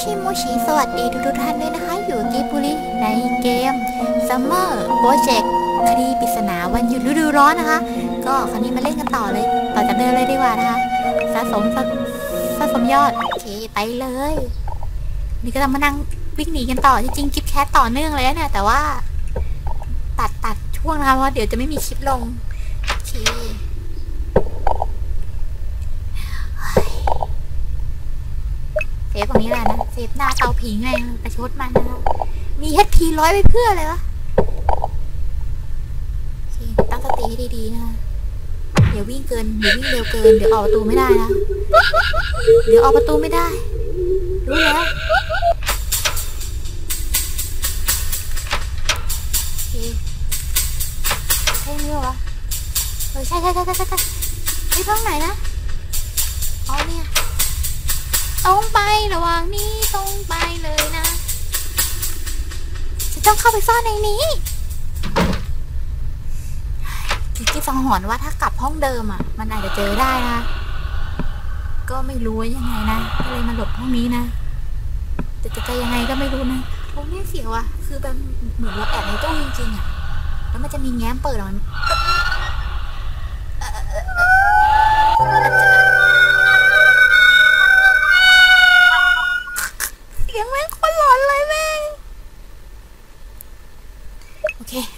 ชิโมชิสวัสดีทุกทุกท่านด้วยนะคะ อยู่กิบุริในเกม Summer Project คดีปริศนาวันหยุดฤดูร้อนนะคะ ก็คราวนี้มาเล่นกันต่อเลย ต่อจากเดิมเลยดีกว่านะคะสะสมสะสะสมยอด โอเค ไปเลย นี่ก็ต้องมานั่งวิ่งหนีกันต่อจริงๆคลิปแคสต่อเนื่องเลยนะเนี่ย แต่ว่า ตัดตัดช่วงนะคะเพราะเดี๋ยวจะไม่มีคลิปลง โอเค เซฟตรงนี้แหละนะเซฟหน้าเตาผิงไงประชดมันนะคะมีเฮดพีร้อยไปเพื่ออะไรวะตั้งสติให้ดีๆนะคะเดี๋ยววิ่งเกินเดี๋ยววิ่งเร็วเกิน เดี๋ยวออกประตูไม่ได้นะ เดี๋ยวออกประตูไม่ได้ รู้แล้วโอเคใช่ไหมวะเออใช่ใช่ใช่ใช่ใช่ไอ้ตรงไหนนะ อ๋อเนี่ย ตรงไประหว่างนี้ตรงไปเลยนะจะต้องเข้าไปซ่อนในนี้จิกกี้สังหรณ์ว่าถ้ากลับห้องเดิมอะ มันอาจจะเจอได้นะก็ไม่รู้ยังไงนะก็เลยมาหลบห้องนี้นะแต่จะจะยังไงก็ไม่รู้นะโอ้เนี่เสียวอะ คือแบบเหมือนเราแอบในตู้จริงๆอะแล้วมันจะมีแง้มเปิดออกมา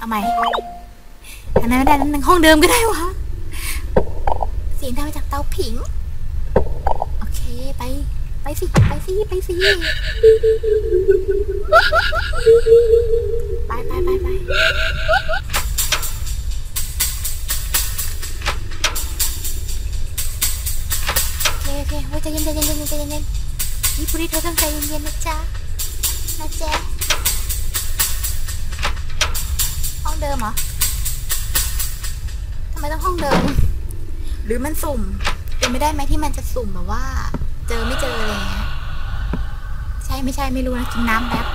เอาใหม่อันนั้นไม่ได้นั้นในห้องเดิมก็ได้วะเสียงไดังมาจากเตาผิง โอเคไป ไปสิ ไปสิ ไปสิ ไปไปไปไปโอเคโอเคโอ้ยใจเย็นใจเย็นใจเย็นใจเย็นพี่ปุริเธอต้องใจเย็นๆนะจ๊ะนะจ๊ะ เดิมเหรอทำไมต้องห้องเดิม หรือมันสุ่มเป็นไม่ได้ไหมที่มันจะสุ่มแบบว่า เจอไม่เจออะไรอย่างเงี้ย ใช่ไม่ใช่ไม่รู้นะกินน้ำแป๊บ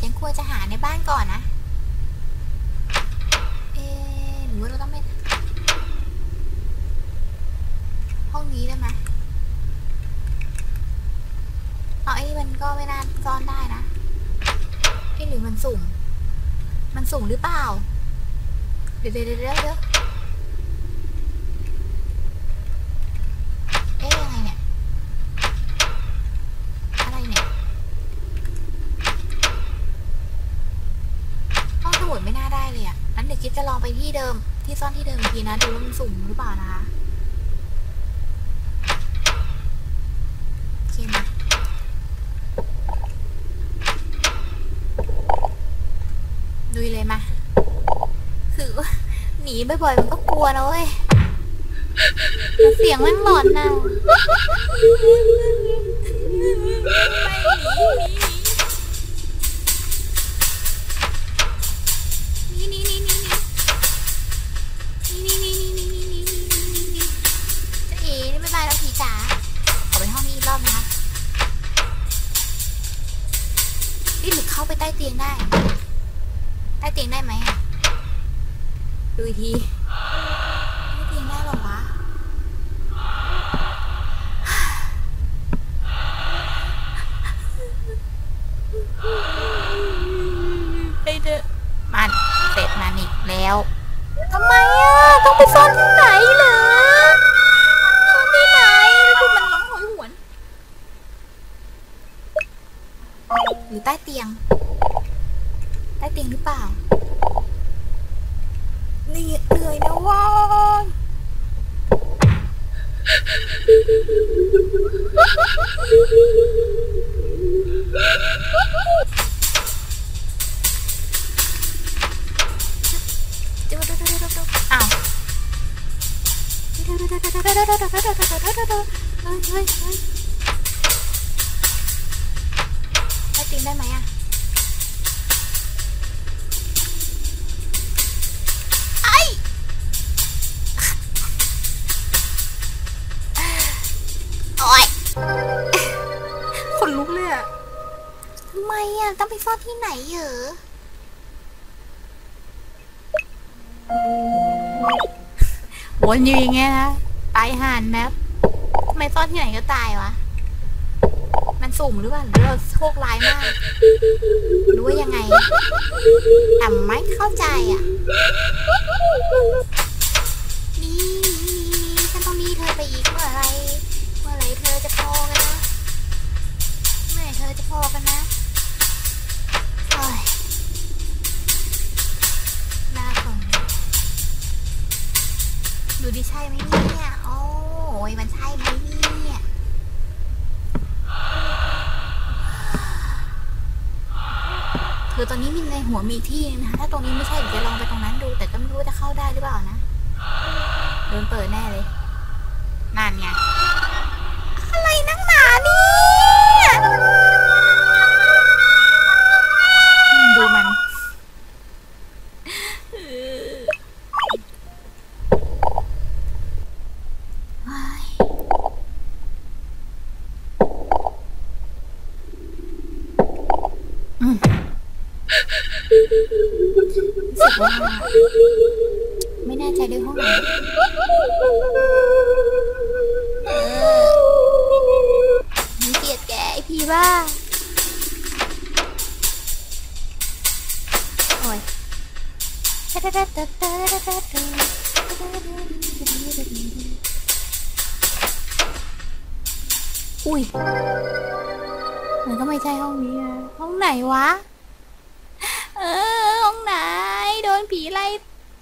ฉันควรจะหาในบ้านก่อนนะ เอหรือว่าเราต้องไปห้องนี้ได้ไหมเอาไอ้นี่มันก็ไม่น่าซ่อนได้นะเอ้หรือมันสุ่ม มันสุ่มหรือเปล่า เดี๋ยวเดี๋ยวเดี๋ยวเดี๋ยว เอ๊ะยังไงเนี่ย อะไรเนี่ย ห้องสมุดไม่น่าได้เลยอะงั้นเดี๋ยวคิด จะลองไปที่เดิมที่ซ่อนที่เดิมอีกทีนะดูว่ามันสุ่มหรือเปล่านะคะโอเคมาลุยเลยมาคือหนีบ่อยๆมันก็กลัวนะเว้ยแต่เสียงแม่งหลอนน่ะนี่ เข้าไปใต้เตียงได้ใต้เตียงได้ไหมอะดูอีกทีใต้เตียงได้หรอวะไอเดอมันเสร็จมันอีกแล้วทำไมอะต้องไปซ่อนที่ไหนเหร อะไอ้โอ๊ยคนลุกเลยอะทำไมอะต้องไปซ่อนที่ไหนเหรอ วนอยู่อย่างเงี้ยนะตายห่านแมปทำไมซ่อนที่ไหนก็ตายวะ มันสุ่มหรือเปล่าหรือเราโชคร้ายมาก หรือว่ายังไงแต่ไม่เข้าใจอะ นี่ฉันต้องมีเธอไปอีกเมื่อไร เมื่อไรเธอจะพอกันนะ เมื่อไรเธอจะพอกันนะ หัวมีที่นะคะถ้าตรงนี้ไม่ใช่เดี๋ยวจะลองไปตรงนั้นดู แต่ก็ไม่รู้ว่าจะเข้าได้หรือเปล่านะโดนเปิดแน่เลยนั่นไง สึกว่า ไม่แน่ใจด้วยห้องไหนเออมีเกลียดแกไอพีบ้าโอ้ยอุ้ยมันก็ไม่ใช่ห้องนี้อะห้องไหนวะ เออ ห้องไหน โดน ผีไล่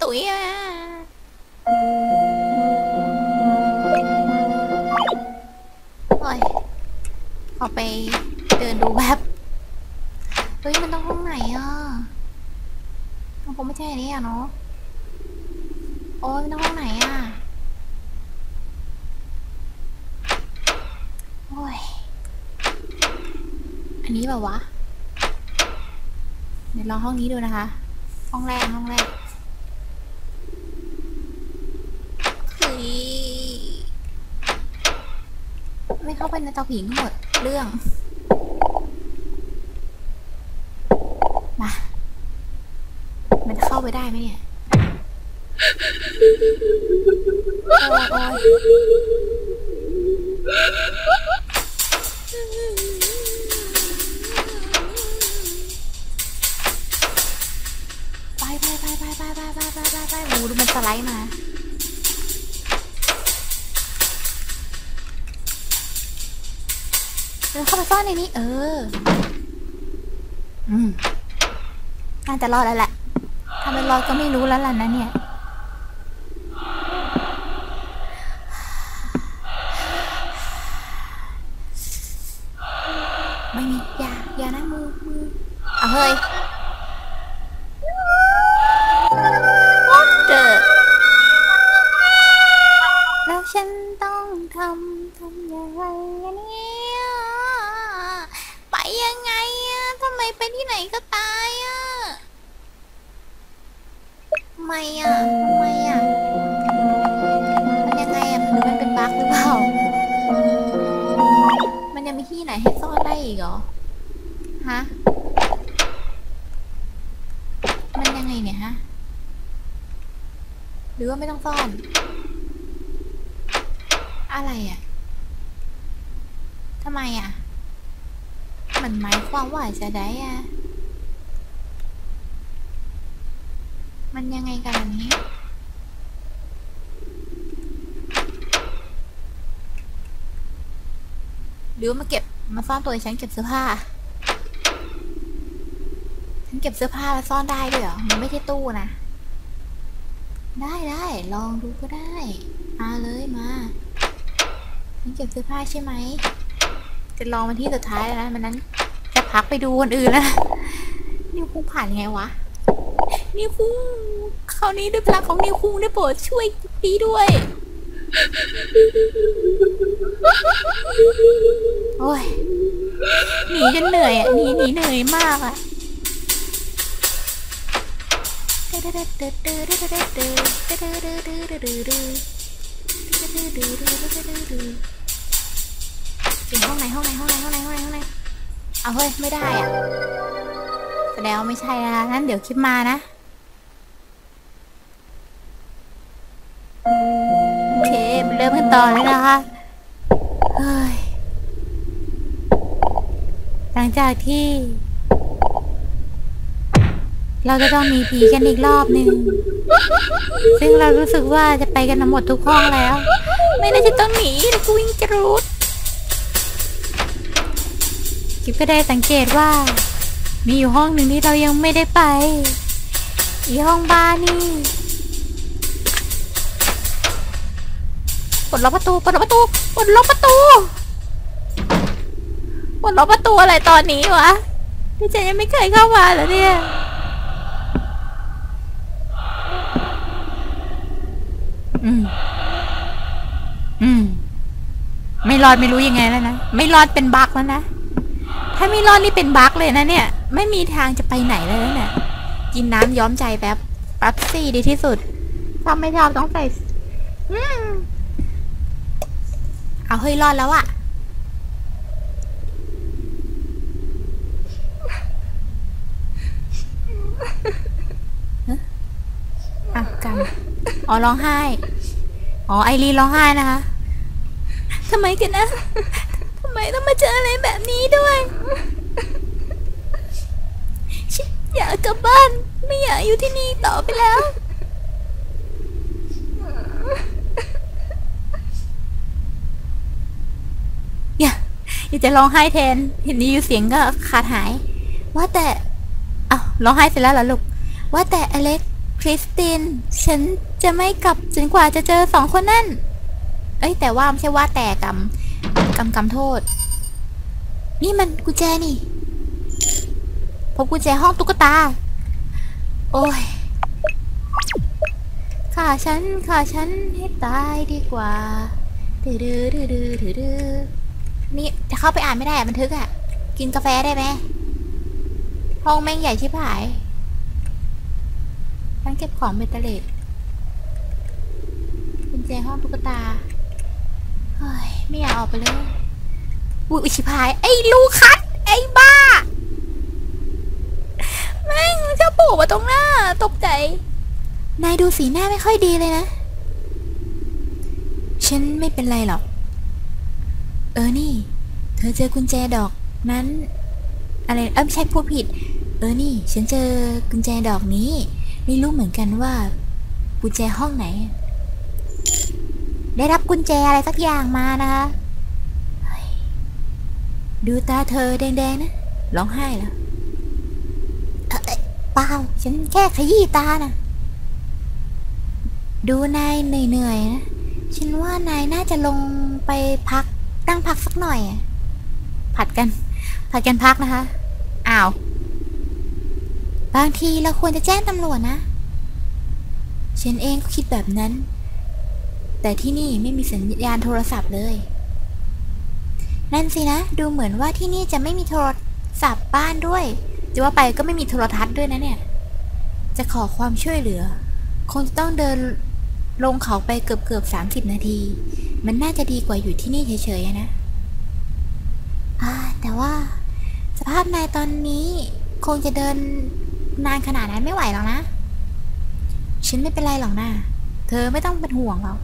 ตุ๋ยมาโอ้ยออกไปเดินดูแบบเฮ้ย มันต้องห้องไหนอะมันคงไม่ใช่อันนี้อะเนาะ โอ้ยมันต้องห้องไหนอะ โอ้ย อันนี้แบบวะ เดี๋ยวลองห้องนี้ดูนะคะ ห้องแรกห้องแรกไม่เข้าไปในเตาผิงหมดเรื่อง มา มันเข้าไปได้ไหมเนี่ยโอ้ย ไลด์มาเดินเข้าไปซ่อนในนี้ เออ อืมน่าจะรอดแล้วแหละถ้าไม่รอดก็ไม่รู้แล้วล่ะนะเนี่ย ไปที่ไหนก็ตายอะทำไมอะทำไมอะมันยังไงอะหรือมันเป็นบั๊กหรือเปล่า มันยังมีที่ไหนให้ซ่อนได้อีกเหรอ ฮะ มันยังไงเนี่ยฮะ หรือว่าไม่ต้องซ่อน อะไรอะ่ะทำไมอะ่ะ มันหมายความว่าจะได้อะมันยังไงกันนี้หรือมาเก็บมาซ่อนตัวฉันเก็บเสื้อผ้า ฉันเก็บเสื้อผ้าแล้วซ่อนได้ด้วยเหรอ มันไม่ใช่ตู้นะ ได้ได้ลองดูก็ได้ มาเลยมามันเก็บเสื้อผ้าใช่ไหม จะลองมันที่สุดท้ายแล้วนะมันนั้น จะพักไปดูคนอื่นแล้วนะนิวคุงผ่านยังไงวะนิวคุงคราวนี้ด้วยพลังของนิวคุงได้โปรดช่วยปีด้วย โอ้ยหนีจนเหนื่อยอะหนีหนีเหนื่อยมากอะ อยู่ห้องไหนห้องไหนห้องไหนห้องไหนห้องไหนห้องไหนเอาเฮ้ยไม่ได้อะแสดงว่าไม่ใช่นะงั้นเดี๋ยวคลิปมานะโอเคเริ่มกันต่อเลยนะคะเฮ้ยหลังจากที่ เราจะต้องหนีผีกันอีกรอบหนึ่งซึ่งเรารู้สึกว่าจะไปกันหมดทุกห้องแล้ว ไม่น่าจะต้องหนีแต่กูวิ่งจะรูด กิฟก็ได้สังเกตว่า มีอยู่ห้องหนึ่งที่เรายังไม่ได้ไป อีห้องบ้านนี่ปลดล็อกประตูปลดล็อกประตูปลดล็อกประตูปลดล็อกประตูอะไรตอนนี้วะพี่เจนยังไม่เคยเข้ามาเหรอเนี่ยอืมอืมไม่รอดไม่รู้ยังไงแล้วนะ ไม่รอดเป็นบักแล้วนะ ถ้าไม่รอดนี่เป็นบั๊กเลยนะเนี่ย ไม่มีทางจะไปไหนเลยนะเนี่ยกินน้ำย้อมใจแป๊บแป๊บซี่ดีที่สุดถ้าไม่ชอบต้องใส่อืมเอาเฮ้ยรอดแล้วอะฮะอะกันอ๋อร้องไห้ อ๋อไอรีนร้องไห้นะคะทำไมกันนะทำไม ต้องมาเจออะไรแบบนี้ด้วยฉันอยากกลับบ้าน ไม่อยากอยู่ที่นี่ต่อไปแล้ว อย่าอยากจะร้องไห้แทน เห็นนี้อยู่เสียงก็ขาดหาย ว่าแต่อ้าวร้องไห้เสร็จแล้วเหรอลูก ว่าแต่อเล็กคริสติน ฉันจะไม่กลับจนกว่าจะเจอสองคนนั่น เอ้ยแต่ว่าไม่ใช่ว่าแต่กรรมกรรมกรรมโทษ นี่มันกุญแจนี่พบกุญแจห้องตุ๊กตา โอ้ยฆ่าฉันฆ่าฉันให้ตายดีกว่าดื้อดื้อดื้อดื้อดื้อดื้อนี่จะเข้าไปอ่านไม่ได้บันทึกอะกินกาแฟได้ไหมห้องแม่งใหญ่ชิบหายทั้งเก็บของเบตเตอร์เลดกุญแจห้องตุ๊กตา เฮ้ย ไม่อยากออกไปเลย อุ้ยชิบหาย ไอ้ลูคัดไอ้บ้า แม่งจะโผล่มาตรงหน้า ตกใจ นายดูสีหน้าไม่ค่อยดีเลยนะ ฉันไม่เป็นไรหรอก เออนี่ เธอเจอกุญแจดอกนั้น อะไร เออไม่ใช่พูดผิด เออนี่ ฉันเจอกุญแจดอกนี้ ไม่รู้เหมือนกันว่ากุญแจห้องไหน ได้รับกุญแจอะไรสักอย่างมานะคะ ดูตาเธอแดงๆนะ ร้องไห้แล้วเอ่อเอ่อเปล่า ฉันแค่ขยี้ตานะดูนายเหนื่อยๆนะ ฉันว่านายน่าจะลงไปพักนั่งพักสักหน่อยอะผัดกัน ผัดกันพักนะคะ อ้าว บางทีเราควรจะแจ้งตำรวจนะ ฉันเองก็คิดแบบนั้น แต่ที่นี่ไม่มีสัญญาณโทรศัพท์เลย นั่นสินะ ดูเหมือนว่าที่นี่จะไม่มีโทรศัพท์บ้านด้วย จะว่าไปก็ไม่มีโทรทัศน์ด้วยนะเนี่ย จะขอความช่วยเหลือ คงจะต้องเดินลงเขาไปเกือบเกือบสามสิบนาที มันน่าจะดีกว่าอยู่ที่นี่เฉยๆนะอ่าแต่ว่า สภาพนายตอนนี้คงจะเดินนานขนาดนั้นไม่ไหวหรอกนะ ฉันไม่เป็นไรหรอกนะเธอไม่ต้องเป็นห่วงหรอก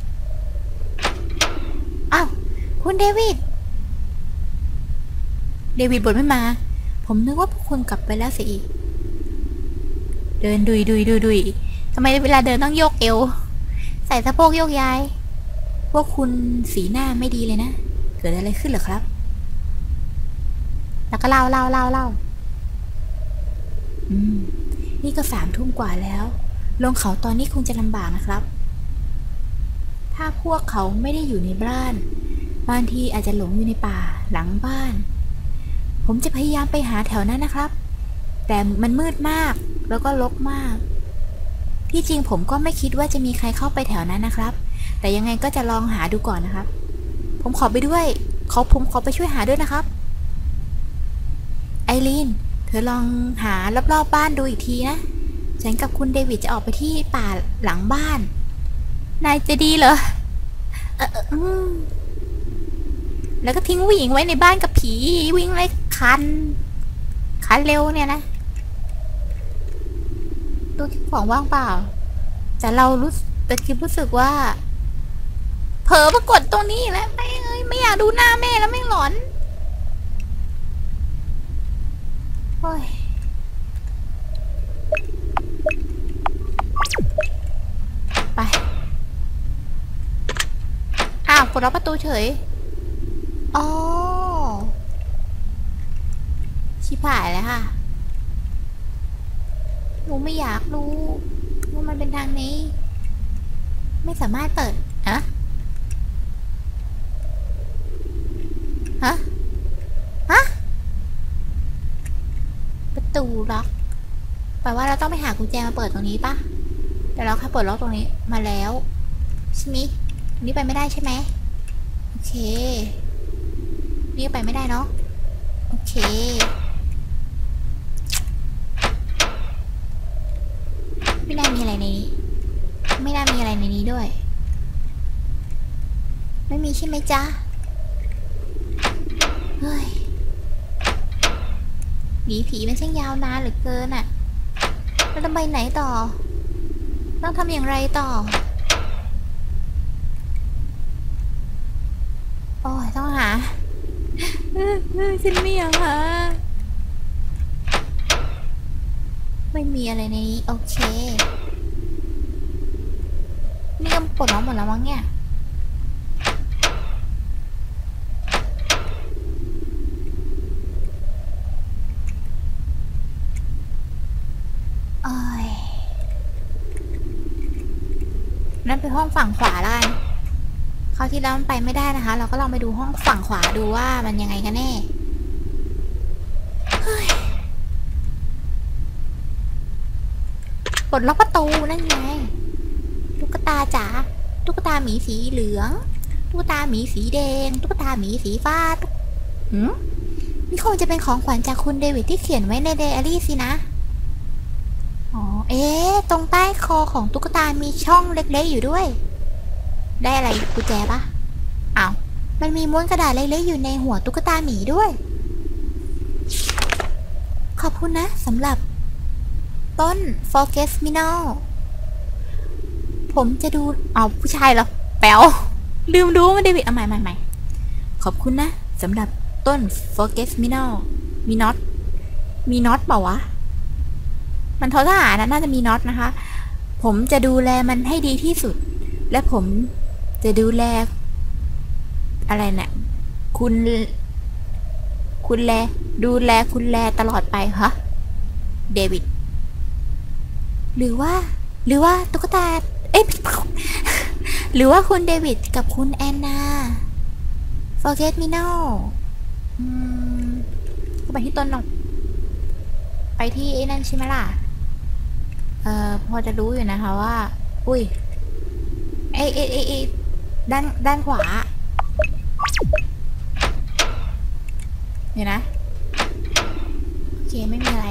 อ้าวคุณเดวิด เดวิดบทไม่มา ผมนึกว่าพวกคุณกลับไปแล้วสิเดินดุยดุยดุยดุยทำไมเวลาเดินต้องโยกเอว ใส่สะโพกโยกย้าย พวกคุณสีหน้าไม่ดีเลยนะ เกิดอะไรขึ้นเหรอครับ แล้วก็เล่าเล่าเล่าเล่าอืม นี่ก็สามทุ่มกว่าแล้ว ลงเขาตอนนี้คงจะลำบากนะครับ ถ้าพวกเขาไม่ได้อยู่ในบ้าน บางทีอาจจะหลงอยู่ในป่าหลังบ้าน ผมจะพยายามไปหาแถวนั้นนะครับ แต่มันมืดมากแล้วก็รกมาก ที่จริงผมก็ไม่คิดว่าจะมีใครเข้าไปแถวนั้นนะครับ แต่ยังไงก็จะลองหาดูก่อนนะครับ ผมขอไปด้วยขอผมขอไปช่วยหาด้วยนะครับ ไอรีนเธอลองหารอบๆบบ้านดูอีกทีนะ ฉันกับคุณเดวิดจะออกไปที่ป่าหลังบ้าน นายจะดีเหรอเออแล้วก็ทิ้งผู้หญิงไว้ในบ้านกับผีวิ่งไล่ คัน คันเร็วเนี่ยนะตู้เก็บของว่างเปล่า แต่เรารู้สึกแต่คิดรู้สึกว่า เผลอปรากฏตรงนี้แล้วไม่เอ้ยไม่อยากดูหน้าแม่แล้วไม่หลอนโอ้ยไป อ้าวกดล็อกประตูเฉย อ๋อ ชิบหายแล้วค่ะ หนูไม่อยากรู้ว่ามันเป็นทางนี้ ไม่สามารถเปิดฮะฮะฮะประตูล็อกแปลว่าเราต้องไปหากุญแจมาเปิดตรงนี้ปะแต่เราแค่เปิดล็อกตรงนี้มาแล้วใช่ไหมตรงนี้ไปไม่ได้ใช่ไหมโอเค นี่ไปไม่ได้เนาะโอเค ไม่น่ามีอะไรในนี้ ไม่น่ามีอะไรในนี้ด้วย ไม่มีใช่ไหมจ๊ะเฮ้ยหนีผีมันช่างยาวนานเหลือเกินอะแล้วจะไปไหนต่อ ต้องทำอย่างไรต่อ โอ้ยต้องหาฉันไม่อยากหาไม่มีอะไรในนี้ โอเค นี่ก็ปลดล็อกหมดแล้วมั้งเนี่ย โอ้ย นั่นเป็น ห้องฝั่งขวาแล้วกันคราวที่แล้วมันไปไม่ได้นะคะ เราก็ลองไปดูห้องฝั่งขวาดูว่ามันยังไงกันแน่เฮ้ยปดล็อกประตูนั่นไงตุ๊กตาจ๋าตุ๊กตาหมีสีเหลืองตุ๊กตาหมีสีแดงตุ๊กตาหมีสีฟ้าหืมนี่คงจะเป็นของขวัญจากคุณเดวิดที่เขียนไว้ในไดอารี่สินะ เอ๊ะ ตรงใต้คอของตุ๊กตา มีช่องเล็กๆอยู่ด้วย ได้อะไรกุญแจปะอ้าว มันมีม้วนกระดาษเล็กๆอยู่ในหัวตุ๊กตาหมีด้วย ขอบคุณนะสำหรับ ต้น Focus m i n o ผมจะดู เอาผู้ชายเหรอ แป๋วลืมดูมันเดวิดเอาใหม่ใหม่ใหม่ขอบคุณนะสำหรับต้น Focus m i n o มีน็อต มีน็อตเปล่าวะ มันทอทหารนะน่าจะมีน็อตนะคะ ผมจะดูแลมันให้ดีที่สุด และผมจะดูแล อะไรเนะี่ยคุณ คุณแล ดูแลคุณแลตลอดไปฮะเดวิดหรือว่า หรือว่าตุ๊กตา เอ๊ะหรือว่าคุณเดวิดกับคุณแอนนา forget me now อืมก็ไปที่ต้นหรอกไปที่ไอ้นั่นใช่ไหมล่ะ เอ่อพอจะรู้อยู่นะคะว่า อุ้ยเอ้เอ้เอ้เอ้ด้านด้านขวาเดี๋ยวนะ โอเค ไม่มีอะไร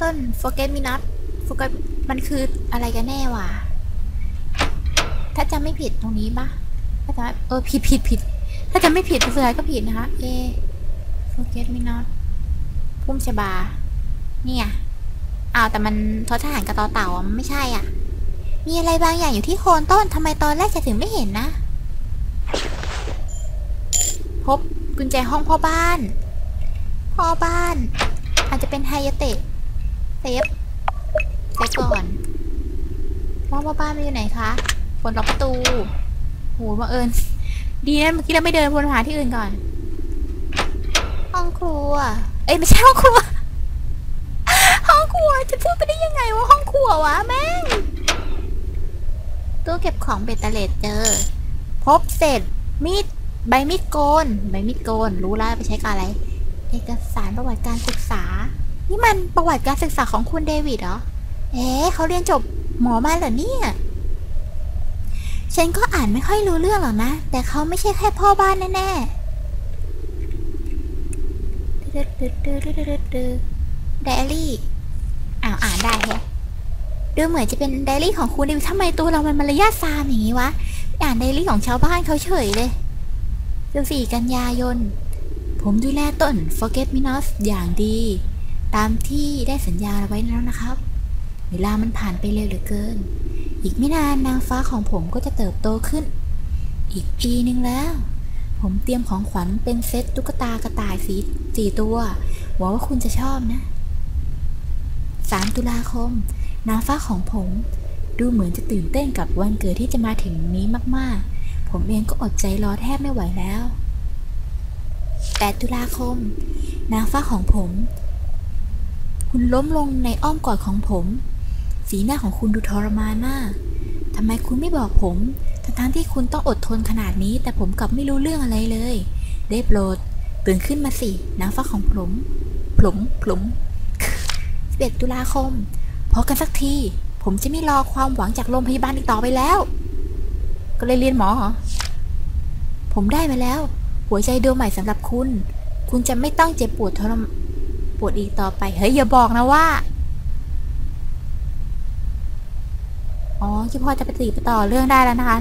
ต้น forget me not forget มันคืออะไรกันแน่วะถ้าจำไม่ผิดตรงนี้ปะถ้าจำเออผิดผิดผิด ถ้าจำไม่ผิดเสุดท้ายก็ผิดนะคะ เอ forget me not พุ่มชบา เนี่ยเอาแต่มันทอทหารกับต่อเต่ามันไม่ใช่อะ มีอะไรบางอย่างอยู่ที่โคนต้นทำไมตอนแรกจะถึงไม่เห็นนะ พบกุญแจห้องพ่อบ้าน พ่อบ้าน อาจจะเป็นไฮยเตะเซฟเซฟก่อนห้องพ่อบ้านมันอยู่ไหนคะบนล็อกประตูโหมาเอิญดีนะเมื่อกี้เราไม่เดินวนหาที่อื่นก่อน ห้องครัว เอ้ยไม่ใช่ห้องครัว ห้องครัวจะพูดไปได้ยังไงว่าห้องครัววะแม่งตู้เก็บของเบตเตเลตเจอ พบเศษมีดใบมีดโกนใบมีดโกน รู้แล้วไปใช้กับอะไร เอกสารประวัติการศึกษา นี่มันประวัติการศึกษาของคุณเดวิดเหรอ เอ๊ะเขาเรียนจบหมอมาเหรอเนี่ย ฉันก็อ่านไม่ค่อยรู้เรื่องหรอกนะ แต่เขาไม่ใช่แค่พ่อบ้านแน่ๆ ไดอารี่อ้าวอ่านได้แฮะดูเหมือนจะเป็นไดอารี่ของคุณดิทำไมตัวเรามันมารยาทซามอย่างนี้วะ อ่านไดอารี่ของชาวบ้านเขาเฉยเลย14กันยายน ผมดูแลต้น Forget Me Not อย่างดี ตามที่ได้สัญญาไว้แล้วนะครับ เวลามันผ่านไปเร็วเหลือเกิน อีกไม่นานนางฟ้าของผมก็จะเติบโตขึ้น อีกปีหนึ่งแล้ว ผมเตรียมของขวัญเป็นเซตตุ๊กตากระต่ายสีสี่ตัวหวังว่าคุณจะชอบนะ 3 ตุลาคม นางฟ้าของผม ดูเหมือนจะตื่นเต้นกับวันเกิดที่จะมาถึงนี้มากๆ ผมเองก็อดใจรอแทบไม่ไหวแล้ว 8 ตุลาคม นางฟ้าของผม คุณล้มลงในอ้อมกอดของผม สีหน้าของคุณดูทรมานมากทำไมคุณไม่บอกผม ทั้งๆที่คุณต้องอดทนขนาดนี้แต่ผมกลับไม่รู้เรื่องอะไรเลย ได้โปรด ตื่นขึ้นมาสินางฟ้าของผมผลุมผลุม11ตุลาคม พอกันสักที ผมจะไม่รอความหวังจากโรงพยาบาลอีกต่อไปแล้ว ก็เลยเรียนหมอเหรอ ผมได้มาแล้ว หัวใจดวงใหม่สำหรับคุณ คุณจะไม่ต้องเจ็บปวดทรมปวดอีกต่อไป เฮ้ยอย่าบอกนะว่า อ๋อที่พ่อจะไปติดต่อเรื่องได้แล้วนะคะ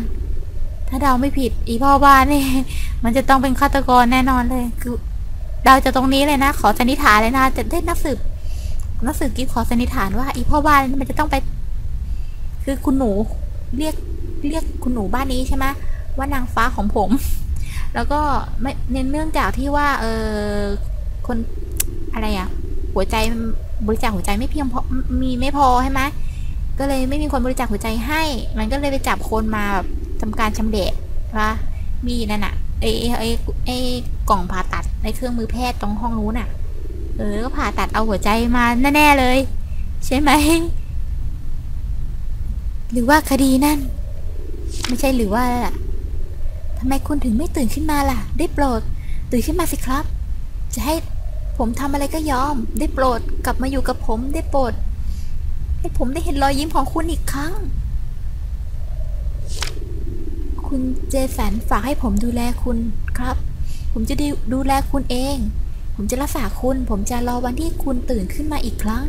ถ้าเดาไม่ผิด อีพ่อบ้านนี่มันจะต้องเป็นฆาตกรแน่นอนเลย คือเดาจะตรงนี้เลยนะ ขอสันนิษฐานเลยนะจะได้นักสืบนักสืบกิ๊ฟขอสันนิษฐานว่า อีพ่อบ้านมันจะต้องไป คือคุณหนูเรียกเรียกคุณหนูบ้านนี้ใช่ไหมว่านางฟ้าของผม แล้วก็ไม่เนื่องจากที่ว่า เออคนอะไรอะหัวใจบริจาคหัวใจไม่เพียงพอมีไม่พอใช่ไหม ก็เลยไม่มีคนบริจาคหัวใจให้ มันก็เลยไปจับคนมาแบบทำการชำเละว่ามีนั่นอะไอไอไอกล่องผ่าตัดในเครื่องมือแพทย์ตรงห้องนู้นอะเออก็ผ่าตัดเอาหัวใจมาแน่ๆเลย ใช่ไหม หรือว่าคดีนั่น ไม่ใช่หรือว่าทำไมคุณถึงไม่ตื่นขึ้นมาล่ะ ได้โปรด ตื่นขึ้นมาสิครับ จะให้ผมทำอะไรก็ยอม ได้โปรดกลับมาอยู่กับผมได้โปรด ให้ผมได้เห็นรอยยิ้มของคุณอีกครั้ง คุณเจสันฝากให้ผมดูแลคุณครับ ผมจะดูแลคุณเอง ผมจะรักษาคุณ ผมจะรอวันที่คุณตื่นขึ้นมาอีกครั้ง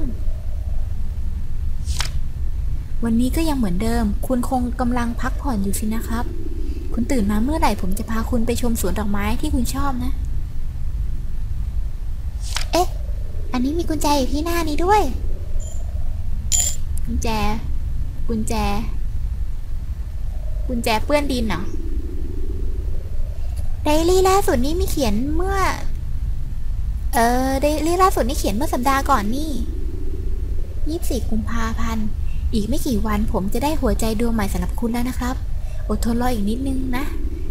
วันนี้ก็ยังเหมือนเดิม คุณคงกำลังพักผ่อนอยู่สินะครับ คุณตื่นมาเมื่อไหร่ผมจะพาคุณไปชมสวนดอกไม้ที่คุณชอบนะ เอ๊ะ อันนี้มีกุญแจอยู่ที่หน้านี้ด้วย กุญแจ กุญแจ กุญแจเปื้อนดินเหรอไดอารี่ล่าสุดนี้มีเขียนเมื่อ เออไดอารี่ล่าสุดนี่เขียนเมื่อสัปดาห์ก่อนนี่ยี่สิบสี่กุมภาพันธ์ อีกไม่กี่วันผมจะได้หัวใจดวงใหม่สำหรับคุณแล้วนะครับ อดทนรออีกนิดนึงนะ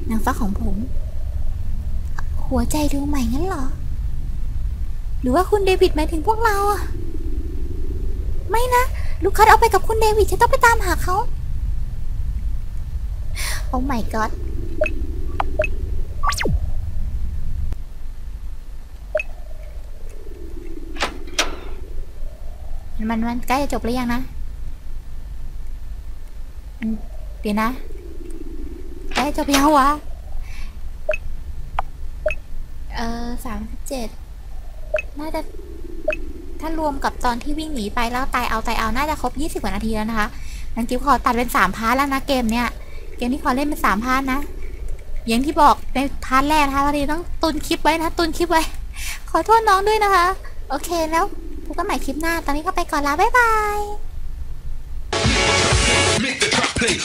นางฟ้าของผม หัวใจดวงใหม่งั้นเหรอ หรือว่าคุณเดวิดหมายถึงพวกเราอะไม่นะ ลูกคัดเอาไปกับคุณเดวิดจะต้องไปตามหาเขาโอ้ my god มันมันใกล้จะจบหรือยังนะ เดี๋ยวนะ ใกล้จะจบยังวะ เออสามสิบเจ็ดน่าจะ ถ้ารวมกับตอนที่วิ่งหนีไปแล้วตายเอาตายเอาน่าจะครบ 20 กว่านาทีแล้วนะคะนังกิฟขอตัดเป็น3พาร์ทแล้วนะเกมเนี้ยเกมที่ขอเล่นเป็น3พาร์ทนะ อย่างที่บอกในพาร์ทแรกนะคะพอดีต้องตุนคลิปไว้นะตุนคลิปไว้ ขอโทษน้องด้วยนะคะ โอเคแล้วพบกันใหม่คลิปหน้า ตอนนี้ก็ไปก่อนแล้วบ๊ายบาย Make the drop play.